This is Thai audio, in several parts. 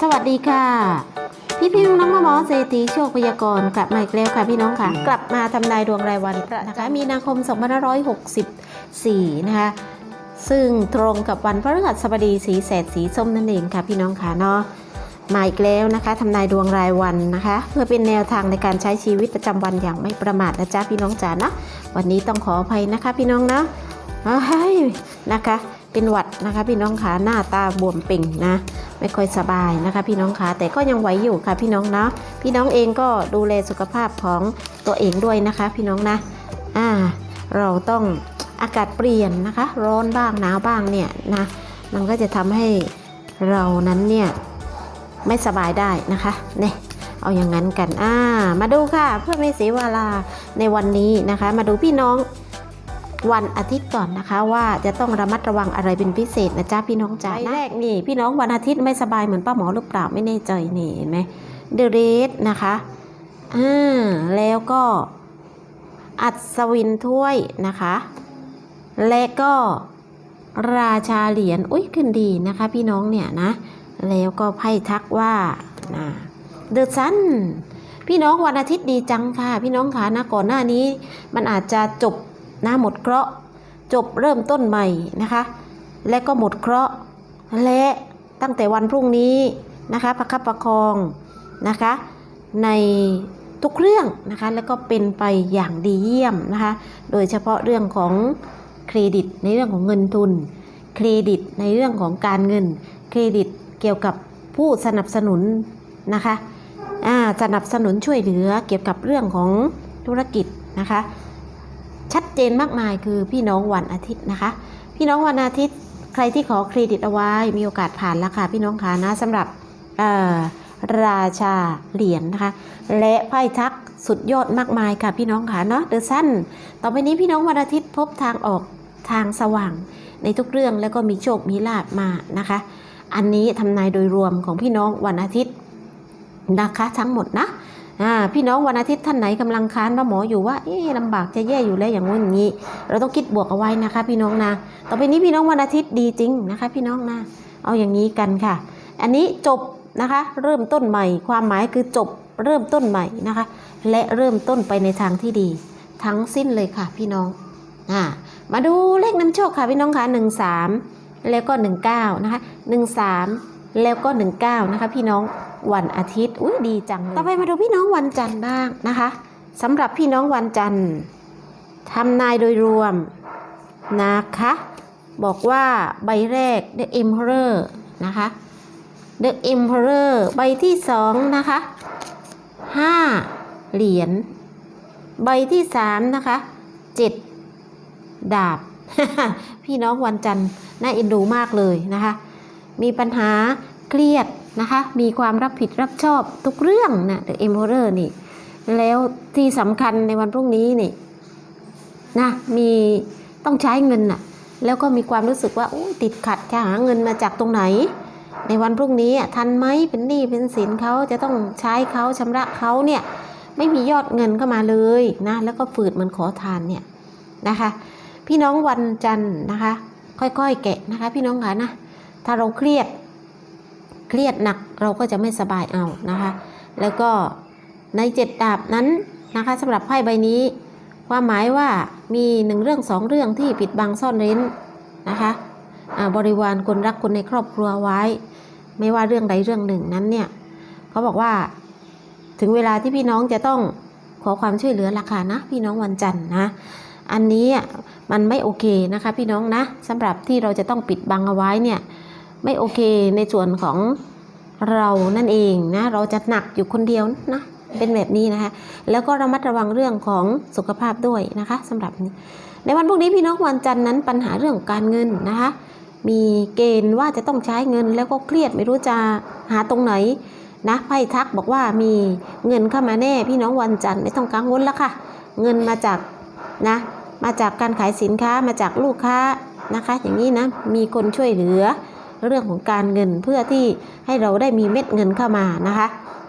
สวัสดีค่ะ พี่พี่น้องๆหมอเศรษฐีโชคพยากรณ์กลับมาอีกแล้วค่ะพี่น้องค่ะ กลับมาทำนายดวงรายวันนะคะ มีนาคม 2564 นะคะ ซึ่งตรงกับวันพฤหัสบดีสีแสดสีส้มนั่นเองค่ะพี่น้องค่ะเนาะมาอีกแล้วนะคะทำนายดวงรายวันนะคะ เพื่อเป็นแนวทางในการใช้ชีวิตประจำวันอย่างไม่ประมาทนะจ๊ะพี่น้องจ๋านะวันนี้ต้องขออภัยนะคะ พี่น้องนะเฮ้ยนะคะ เป็นหวัดนะคะพี่น้องขาหน้าตาบวมเป่งนะ ไม่ค่อยสบายนะคะพี่น้องคะแต่ก็ยังไหวอยู่ค่ะพี่น้องเนาะพี่น้องเองก็ดูแลสุขภาพของตัวเองด้วยนะคะ พี่น้องนะอ่าเราต้องอากาศเปลี่ยนนะคะ ร้อนบ้างหนาวบ้างเนี่ยนะมันก็จะทำให้เรานั้นเนี่ยไม่สบายได้นะคะเนี่ยเอาอย่างนั้นกันอ่ามาดูค่ะ เพื่อไม่เสียเวลาในวันนี้นะคะ มาดูพี่น้อง วันอาทิตย์ก่อนนะคะ ว่าจะต้องระมัดระวังอะไรเป็นพิเศษนะจ๊ะพี่น้องจ๋าแรกนี่ พี่น้องวันอาทิตย์ไม่สบายเหมือนป้าหมอหรือเปล่าไม่แน่ใจนี่เห็นไหมเดเรสนะคะอ่าแล้วก็ อัศวินถ้วยนะคะ และก็ราชาเหรียญอุ้ยขึ้นดีนะคะ พี่น้องเนี่ยนะ แล้วก็ไพ่ทักว่านะเดอะซันพี่น้องวันอาทิตย์ดีจังค่ะ พี่น้องคะนะก่อนหน้านี้ มันอาจจะจบ นะหมดเคราะห์จบเริ่มต้นใหม่นะคะ และก็หมดเคราะห์และตั้งแต่วันพรุ่งนี้นะคะประคับประคองนะคะ ในทุกเรื่องนะคะแล้วก็เป็นไปอย่างดีเยี่ยมนะคะ โดยเฉพาะเรื่องของเครดิตในเรื่องของเงินทุน เครดิตในเรื่องของการเงิน เครดิตเกี่ยวกับผู้สนับสนุนนะคะอ่าสนับสนุนช่วยเหลือเกี่ยวกับเรื่องของธุรกิจนะคะ ชัดเจนมากมายคือพี่น้องวันอาทิตย์นะคะ พี่น้องวันอาทิตย์ใครที่ขอเครดิตเอาไว้มีโอกาสผ่านแล้วค่ะพี่น้องคะนะสำหรับราชาเหรียญนะคะ และไพ่ทักสุดยอดมากมายค่ะพี่น้องค่ะเนาะเดอะซันต่อไปนี้พี่น้องวันอาทิตย์พบทางออกทางสว่างในทุกเรื่องแล้วก็มีโชคมีลาบมานะคะ อันนี้ทำนายโดยรวมของพี่น้องวันอาทิตย์นะคะทั้งหมดนะ พี่น้องวันอาทิตย์ท่านไหนกำลังค้านว่าหมออยู่ว่าเอ๊ลำบากจะแย่อยู่แล้วอย่างงู้นอย่างนี้ เราต้องคิดบวกเอาไว้นะคะ พี่น้องนะต่อไปนี้พี่น้องวันอาทิตย์ดีจริงนะคะ พี่น้องนะเอาอย่างนี้กันค่ะ อันนี้จบนะคะ เริ่มต้นใหม่ ความหมายคือจบเริ่มต้นใหม่นะคะ และเริ่มต้นไปในทางที่ดี ทั้งสิ้นเลยค่ะ พี่น้องอ่ามาดูเลขนำโชคค่ะพี่น้องค่ะหนึ่งสามแล้วก็หนึ่งเก้านะคะหนึ่งสามแล้วก็หนึ่งเก้านะคะ พี่น้อง วันอาทิตย์อุ้ยดีจังเลยต่อไปมาดูพี่น้องวันจันทร์บ้างนะคะสำหรับพี่น้องวันจันทร์ทำนายโดยรวมนะคะบอกว่าใบแรก The Emperor นะคะ The Emperor ใบที่สองนะคะห้าเหรียญ ใบที่สามนะคะเจ็ดดาบ พี่น้องวันจันทร์น่าเอ็นดูมากเลยนะคะ มีปัญหาเครียด นะคะ มีความรับผิดรับชอบทุกเรื่องนะ The Emperor นี่ แล้วที่สำคัญในวันพรุ่งนี้นี่นะมีต้องใช้เงินน่ะแล้วก็มีความรู้สึกว่าโอ้ติดขัดจะหาเงินมาจากตรงไหน ในวันพรุ่งนี้อะทันไหมเป็นหนี้เป็นสินเขาจะต้องใช้เขาชำระเขาเนี่ยไม่มียอดเงินเข้ามาเลยนะแล้วก็ฝืดเหมือนขอทานเนี่ยนะคะ พี่น้องวันจันทร์นะคะ ค่อยๆ แกะนะคะ พี่น้องคะนะถ้าเราเครียด เครียดหนักเราก็จะไม่สบายเอานะคะ แล้วก็ในเจ็ดดาบนั้นนะคะสำหรับไพ่ใบนี้ ความหมายว่ามีหนึ่งเรื่องสองเรื่องที่ปิดบังซ่อนเร้นนะคะบริวารคนรักคนในครอบครัวไว้ ไม่ว่าเรื่องใดเรื่องหนึ่งนั้นเนี่ยเขาบอกว่าถึงเวลาที่พี่น้องจะต้องขอความช่วยเหลือราคานะ พี่น้องวันจันทร์นะ อันนี้อะมันไม่โอเคนะคะ พี่น้องนะสำหรับที่เราจะต้องปิดบังเอาไว้เนี่ย ไม่โอเคในส่วนของเรานั่นเองนะเราจะหนักอยู่คนเดียวนะเป็นแบบนี้นะคะ แล้วก็ระมัดระวังเรื่องของสุขภาพด้วยนะคะสำหรับในวันพรุ่งนี้พี่น้องวันจันทร์นั้นปัญหาเรื่องการเงินนะคะ มีเกณฑ์ว่าจะต้องใช้เงินแล้วก็เครียดไม่รู้จะหาตรงไหนนะไพ่ทักบอกว่ามีเงินเข้ามาแน่พี่น้องวันจันทร์ไม่ต้องกังวลแล้วค่ะ เงินมาจากนะมาจากการขายสินค้ามาจากลูกค้านะคะ อย่างนี้นะมีคนช่วยเหลือ เรื่องของการเงินเพื่อที่ให้เราได้มีเม็ดเงินเข้ามานะคะ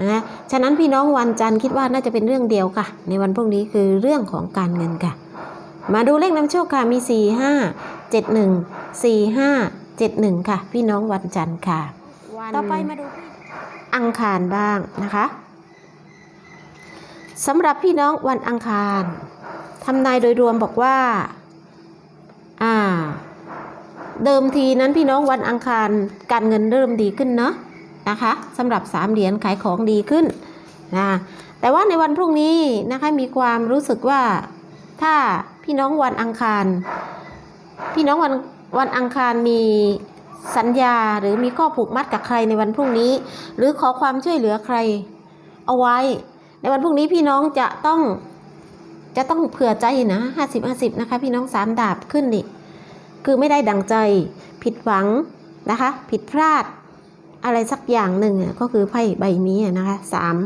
นะฉะนั้นพี่น้องวันจันทร์คิดว่าน่าจะเป็นเรื่องเดียวค่ะ ในวันพรุ่งนี้คือเรื่องของการเงินค่ะ มาดูเลขนำโชคค่ะมี 4 5 7 1 4 5 7 1 ค่ะ พี่น้องวันจันทร์ค่ะวันต่อไปมาดูอังคารบ้างนะคะสำหรับพี่น้องวันอังคารทำนายโดยรวมบอกว่า อ่า เดิมทีนั้นพี่น้องวันอังคารการเงินเริ่มดีขึ้นเนาะนะคะสำหรับสามเหรียญขายของดีขึ้นนะแต่ว่าในวันพรุ่งนี้นะคะมีความรู้สึกว่าถ้าพี่น้องวันอังคาร พี่น้องวันวันอังคารมีสัญญาหรือมีข้อผูกมัดกับใครในวันพรุ่งนี้ หรือขอความช่วยเหลือใครเอาไว้ ในวันพรุ่งนี้พี่น้องจะต้องจะต้องเผื่อใจนะห้าสิบห้าสิบนะคะพี่น้องสามดาบขึ้นนี่ คือไม่ได้ดังใจ ผิดหวังนะคะ ผิดพลาด อะไรสักอย่างหนึ่งอะก็คือไพ่ใบนี้นะคะสาม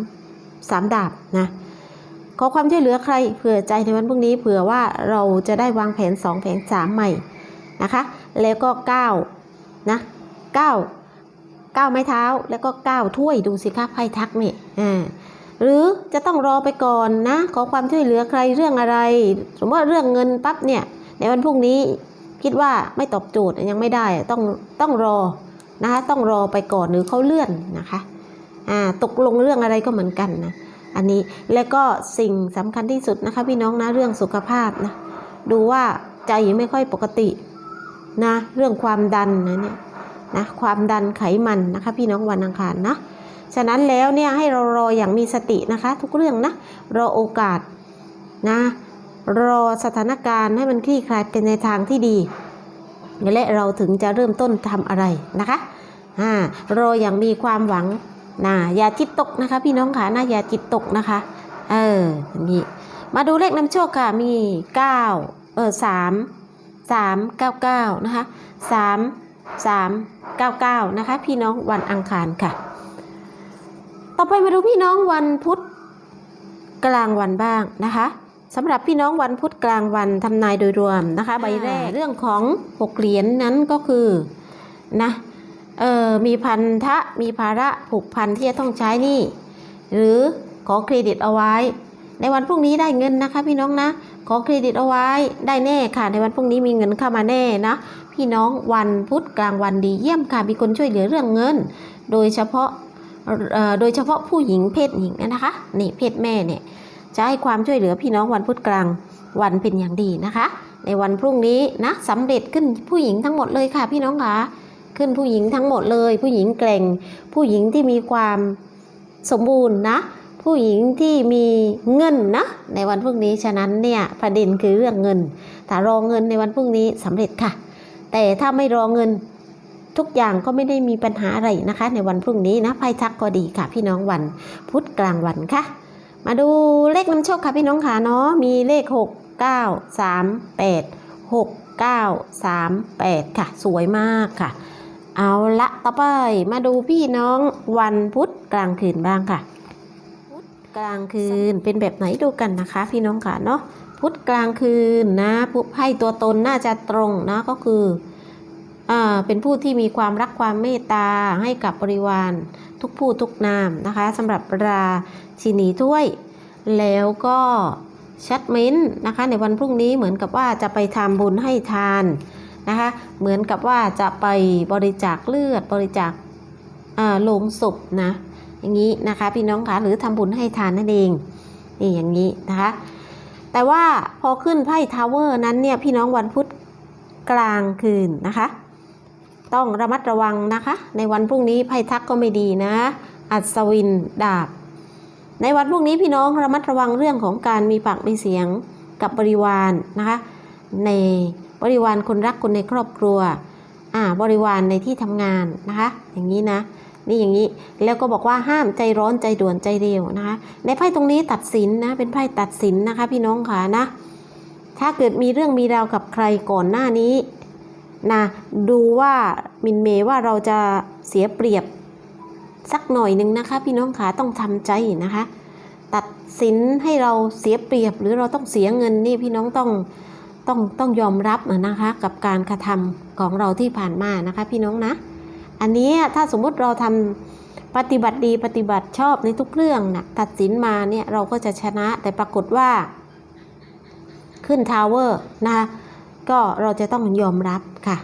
สามดาบนะขอความช่วยเหลือใครเผื่อใจในวันพรุ่งนี้เผื่อว่าเราจะได้วางแผนสองแผนสามใหม่นะคะ แล้วก็เก้านะเก้าเก้าไม้เท้าแล้วก็เก้าถ้วยดูสิคะไพ่ทักนี่อ่าหรือจะต้องรอไปก่อนนะ ขอความช่วยเหลือใครเรื่องอะไร สมมติว่าเรื่องเงินปั๊บเนี่ยในวันพรุ่งนี้ คิดว่าไม่ตอบโจทย์ยังไม่ได้ต้องต้องรอนะคะต้องรอไปก่อนหรือเขาเลื่อนนะคะอ่าตกลงเรื่องอะไรก็เหมือนกันนะอันนี้แล้วก็สิ่งสำคัญที่สุดนะคะพี่น้องนะเรื่องสุขภาพนะดูว่าใจไม่ค่อยปกตินะเรื่องความดันนะเนี่ยนะความดันไขมันนะคะพี่น้องวันอังคารนะฉะนั้นแล้วเนี่ยให้เรารออย่างมีสตินะคะ ทุกเรื่องนะรอโอกาสนะ รอสถานการณ์ให้มันคลี่คลายเป็นในทางที่ดี และเราถึงจะเริ่มต้นทำอะไรนะคะอ่ารออย่างมีความหวังนะอย่าจิตตกนะคะ พี่น้องค่ะนะอย่าจิตตกนะคะ เออนี้มาดูเลขนำโชคค่ะมี9เออ3 3 9 9นะคะ3 3 9 9นะคะ พี่น้องวันอังคารค่ะ ต่อไปมาดูพี่น้องวันพุธกลางวันบ้างนะคะ สำหรับพี่น้องวันพุธกลางวันทำนายโดยรวมนะคะ ใบแรกเรื่องของหกเหรียญนนั้นก็คือนะเออมีพันธะมีภาระผูกพันที่จะต้องใช้หนี่ หรือขอเครดิตเอาไว้ ในวันพรุ่งนี้ได้เงินนะคะ พี่น้องนะ ขอเครดิตเอาไว้ได้แน่ค่ะ ในวันพรุ่งนี้มีเงินเข้ามาแน่นะ พี่น้องวันพุธกลางวันดีเยี่ยมค่ะมีคนช่วยเหลือเรื่องเงิน โดยเฉพาะเอ่อโดยเฉพาะผู้หญิงเพศหญิงนะคะนี่เพศแม่เนี่ย จะให้ความช่วยเหลือพี่น้องวันพุธกลางวันเป็นอย่างดีนะคะ ในวันพรุ่งนี้นะสำเร็จขึ้นผู้หญิงทั้งหมดเลยค่ะพี่น้องคะขึ้นผู้หญิงทั้งหมดเลย ผู้หญิงแกร่ง ผู้หญิงที่มีความสมบูรณ์นะ ผู้หญิงที่มีเงินนะ ในวันพรุ่งนี้ฉะนั้นเนี่ยประเด็นคือเรื่องเงินถ้ารอเงินในวันพรุ่งนี้สำเร็จค่ะ แต่ถ้าไม่รอเงินทุกอย่างก็ไม่ได้มีปัญหาอะไรนะคะ ในวันพรุ่งนี้นะไพ่ทักก็ดีค่ะ พี่น้องวันพุธกลางวันค่ะ มาดูเลขนำโชคค่ะพี่น้องค่ะเนาะมีเลข 6 9 3 8 6 9 3 8 ค่ะ สวยมากค่ะ เอาละต่อไปมาดูพี่น้องวันพุธกลางคืนบ้างค่ะ พุธกลางคืนเป็นแบบไหนดูกันนะคะ พี่น้องค่ะเนาะพุธกลางคืนนะผู้ไพ่ตัวตนน่าจะตรงนะก็คือ เป็นผู้ที่มีความรักความเมตตาให้กับบริวารทุกผู้ทุกนามนะคะสำหรับราชินีถ้วย แล้วก็ชัดม้นนะคะในวันพรุ่งนี้เหมือนกับว่าจะไปทำบุญให้ทานนะคะเหมือนกับว่าจะไปบริจาคเลือดบริจาคโลงศพนะอย่างนี้นะคะพี่น้องคะหรือทำบุญให้ทานนั่นเองนี่อย่างนี้นะคะแต่ว่าพอขึ้นไพ่ทาวเวอร์นั้นเนี่ยพี่น้องวันพุธกลางคืนนะคะ ต้องระมัดระวังนะคะ ในวันพรุ่งนี้ไพ่ทักก็ไม่ดีนะ อัศวินดาบ ในวันพรุ่งนี้พี่น้องระมัดระวังเรื่องของการมีปากมีเสียงกับบริวารนะคะ ในบริวารคนรักคนในครอบครัวอ่าบริวารในที่ทำงานนะคะ อย่างนี้นะนี่อย่างนี้แล้วก็บอกว่าห้ามใจร้อนใจด่วนใจเร็วนะคะ ในไพ่ตรงนี้ตัดสินนะเป็นไพ่ตัดสินนะคะ พี่น้องค่ะนะ ถ้าเกิดมีเรื่องมีราวกับใครก่อนหน้านี้ นะดูว่ามินเมว่าเราจะเสียเปรียบสักหน่อยหนึ่งนะคะ พี่น้องขาต้องทำใจนะคะ ตัดสินให้เราเสียเปรียบหรือเราต้องเสียเงินนี่พี่น้องต้องต้องต้องยอมรับนะคะกับการกระทำของเราที่ผ่านมานะคะพี่น้องนะ อันนี้ถ้าสมมุติเราทำปฏิบัติดีปฏิบัติชอบในทุกเรื่องนะตัดสินมาเนี่ยเราก็จะชนะแต่ปรากฏว่า ขึ้นทาวเวอร์นะคะ ก็เราจะต้องยอมรับค่ะ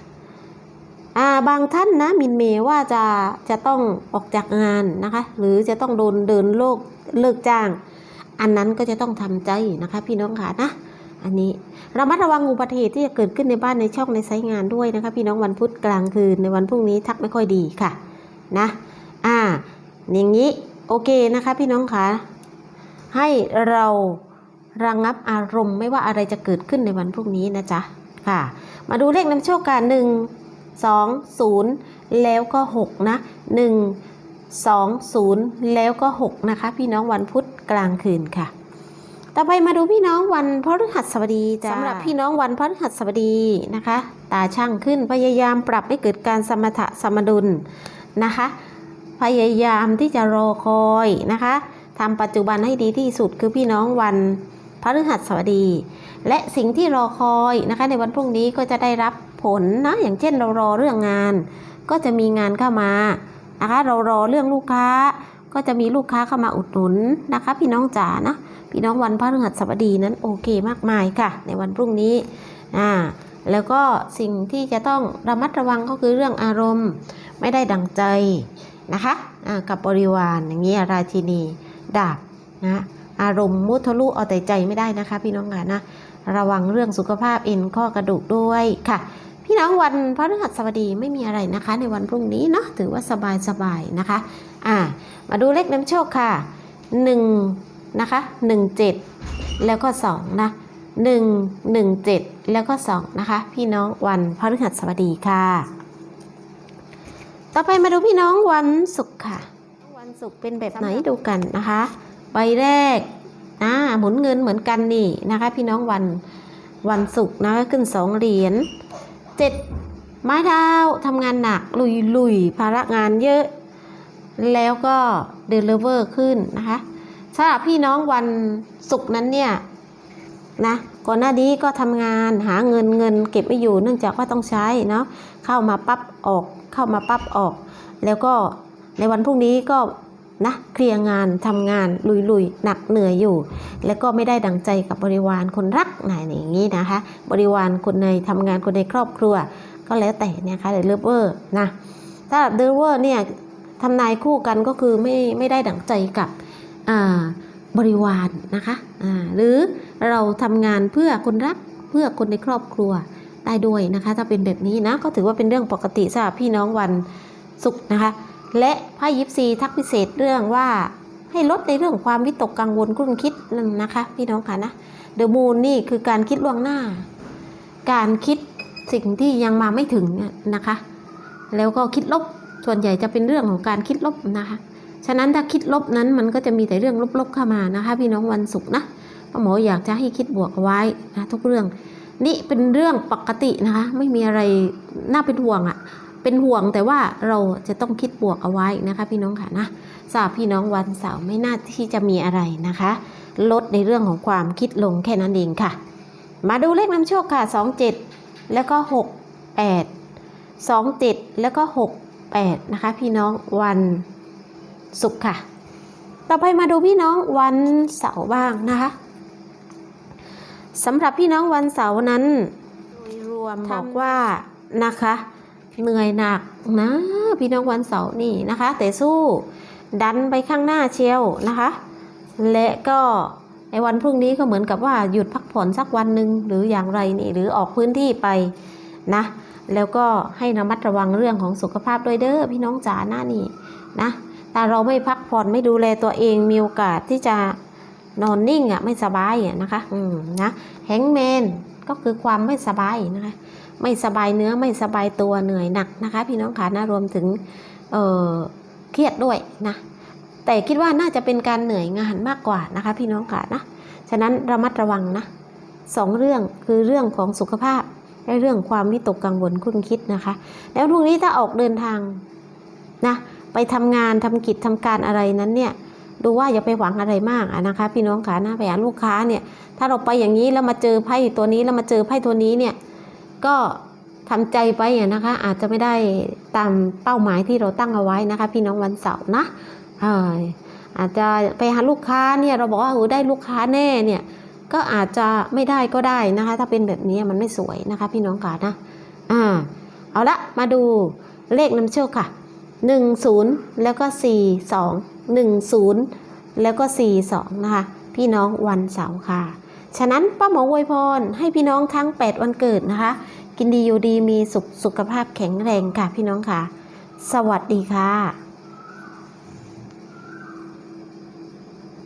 าบางท่านนะมินเมยว่าจะจะต้องออกจากงานนะคะ หรือจะต้องโดนเดินโลกเลิกจ้าง อันนั้นก็จะต้องทำใจนะคะ พี่น้องค่ะนะอันนี้ระมัดระวังอุบัติเหตุที่จะเกิดขึ้นในบ้านในช่องในไซต์งานด้วยนะคะ พี่น้องวันพุธกลางคืนในวันพรุ่งนี้ทักไม่ค่อยดีค่ะนะอ่าอย่างนี้โอเคนะคะพี่น้องค่ะให้เราระงงับอารมณ์ไม่ว่าอะไรจะเกิดขึ้นในวันพรุ่งนี้นะจ๊ะ ค่ะ มาดูเลขนำโชคกันหนึ่งสองศูนย์แล้วก็หกนะหนึ่งสองศูนย์แล้วก็หกนะคะ พี่น้องวันพุธกลางคืนค่ะ ต่อไปมาดูพี่น้องวันพฤหัสบดีจ้าสำหรับพี่น้องวันพฤหัสบดีนะคะ ตาช่างขึ้นพยายามปรับให้เกิดการสมถะสมดุลนะคะ พยายามที่จะรอคอยนะคะทำปัจจุบันให้ดีที่สุดคือพี่น้องวันพฤหัสบดี และสิ่งที่รอคอยนะคะ ในวันพรุ่งนี้ก็จะได้รับผลนะอย่างเช่นเรารอเรื่องงาน ก็จะมีงานเข้ามานะคะ เรารอเรื่องลูกค้า ก็จะมีลูกค้าเข้ามาอุดหนุนนะคะ พี่น้องจ๋านะพี่น้องวันพฤหัสบดีนั้นโอเคมากมายค่ะ ในวันพรุ่งนี้อ่าแล้วก็สิ่งที่จะต้องระมัดระวังก็คือเรื่องอารมณ์ไม่ได้ดังใจนะคะอ่ากับบริวารอย่างนี้ราชินีดาบนะอารมณ์มุทะลุเอาแต่ใจไม่ได้นะคะ พี่น้องค่ะนะ ระวังเรื่องสุขภาพเอ็นข้อกระดูกด้วยค่ะ พี่น้องวันพฤหัสบดีไม่มีอะไรนะคะ ในวันพรุ่งนี้เนาะถือว่าสบายสบายๆนะคะอ่ามาดูเลขน้ำโชคค่ะหนึ่งนะคะ17 แล้วก็2นะ1 1 7 แล้วก็2นะคะ พี่น้องวันพฤหัสบดีค่ะ ต่อไปมาดูพี่น้องวันศุกร์ค่ะ วันศุกร์เป็นแบบไหนดูกันนะคะ ใบแรก อ่าหมุนเงินเหมือนกันนี่นะคะ พี่น้องวันวันศุกร์นะขึ้น2เหรียญ7ไม้เท้าทำงานหนักลุยลุยภาระงานเยอะ แล้วก็เดลิเวอร์ขึ้นนะคะสำหรับพี่น้องวันศุกร์นั้นเนี่ยนะก่อนหน้านี้ก็ทำงานหาเงินเงินเก็บไม่อยู่เนื่องจากว่าต้องใช้เนาะเข้ามาปั๊บออกเข้ามาปั๊บออก แล้วก็ในวันพรุ่งนี้ก็ นะเคลียร์งานทำงานลุยๆหนักเหนื่อยอยู่ แล้วก็ไม่ได้ดังใจกับบริวารคนรักไหนอย่างนี้นะคะ บริวารคนในทำงานคนในครอบครัว ก็แล้วแต่นยคะเดลิเวอร์นะถ้าเดลิเวอร์เนี่ยทำนายคู่กันก็คือไม่ไม่ได้ดังใจกับบริวารนะคะหรือเราทำงานเพื่อคนรักเพื่อคนในครอบครัวได้ด้วยนะคะ ถ้าเป็นแบบนี้นะก็ถือว่าเป็นเรื่องปกติสำหรับพี่น้องวันศุกร์นะคะ และไพ่ยิปซีทักพิเศษเรื่องว่าให้ลดในเรื่องความวิตกกังวลกลุ้นคิดนั่นนะคะพี่น้องค่ะนะเดอะมูนนี่คือการคิดล่วงหน้า การคิดสิ่งที่ยังมาไม่ถึงนะคะ แล้วก็คิดลบส่วนใหญ่จะเป็นเรื่องของการคิดลบนะคะ ฉะนั้นถ้าคิดลบนั้นมันก็จะมีแต่เรื่องลบๆเข้ามานะคะ พี่น้องวันศุกร์นะป้าหมออยากจะให้คิดบวกเอาไว้นะทุกเรื่อง นี่เป็นเรื่องปกตินะคะ ไม่มีอะไรน่าเป็นห่วงอะ่ะ เป็นห่วงแต่ว่าเราจะต้องคิดบวกเอาไว้นะคะพี่น้องค่ะนะสำหรับพี่น้องวันเสาร์ไม่น่าที่จะมีอะไรนะคะ ลดในเรื่องของความคิดลงแค่นั้นเองค่ะ มาดูเลขนำโชคค่ะ 27 แล้วก็ 68 27 แล้วก็ 68 นะคะ พี่น้องวันศุกร์ค่ะ ต่อไปมาดูพี่น้องวันเสาร์บ้างนะคะสำหรับพี่น้องวันเสาร์นั้นโดยรวมบอกว่านะคะ เหนื่อยหนักนะ พี่น้องวันเสาร์นี่นะคะ แต่สู้ดันไปข้างหน้าเชียวนะคะ และก็ในวันพรุ่งนี้ก็เหมือนกับว่าหยุดพักผ่อนสักวันหนึ่งหรืออย่างไรนี่หรือออกพื้นที่ไปนะ แล้วก็ให้ระมัดระวังเรื่องของสุขภาพด้วยเด้อพี่น้องจ๋าหน้านี่นะถ้าเราไม่พักผ่อนไม่ดูแลตัวเองมีโอกาสที่จะนอนนิ่งอะไม่สบายอะนะคะ อืมนะแฮงแมนก็คือความไม่สบายนะคะ ไม่สบายเนื้อไม่สบายตัวเหนื่อยหนักนะคะ พี่น้องขานะรวมถึงเอ่อเครียดด้วยนะแต่คิดว่าน่าจะเป็นการเหนื่อยงานมากกว่านะคะ พี่น้องขานะฉะนั้นระมัดระวังนะสองเรื่องคือเรื่องของสุขภาพและเรื่องความวิตกกังวลคุ้นคิดนะคะ แล้วพรุ่งนี้ถ้าออกเดินทางนะไปทำงานทำกิจทำการอะไรนั้นเนี่ยดูว่าอย่าไปหวังอะไรมากนะคะ พี่น้องขานะไปหาลูกค้าเนี่ยถ้าเราไปอย่างนี้แล้วมาเจอไพ่ตัวนี้แล้วมาเจอไพ่ตัวนี้เนี่ย ก็ทำใจไปอะนะคะ อาจจะไม่ได้ตามเป้าหมายที่เราตั้งเอาไว้นะคะ พี่น้องวันเสาร์นะอาจจะไปหาลูกค้าเนี่ยเราบอกว่าโอ้ได้ลูกค้าแน่เนี่ยก็อาจจะไม่ได้ก็ได้นะคะ ถ้าเป็นแบบนี้มันไม่สวยนะคะ พี่น้องขานะอ่าเอาละมาดูเลขนำโชคค่ะ 10 แล้วก็ 42 10 แล้วก็ 42 นะคะ พี่น้องวันเสาร์ค่ะ ฉะนั้นป้าหมออวยพรให้พี่น้องทั้ง 8 วันเกิดนะคะ กินดีอยู่ดีมีสุขสุขภาพแข็งแรงค่ะพี่น้องค่ะ สวัสดีค่ะ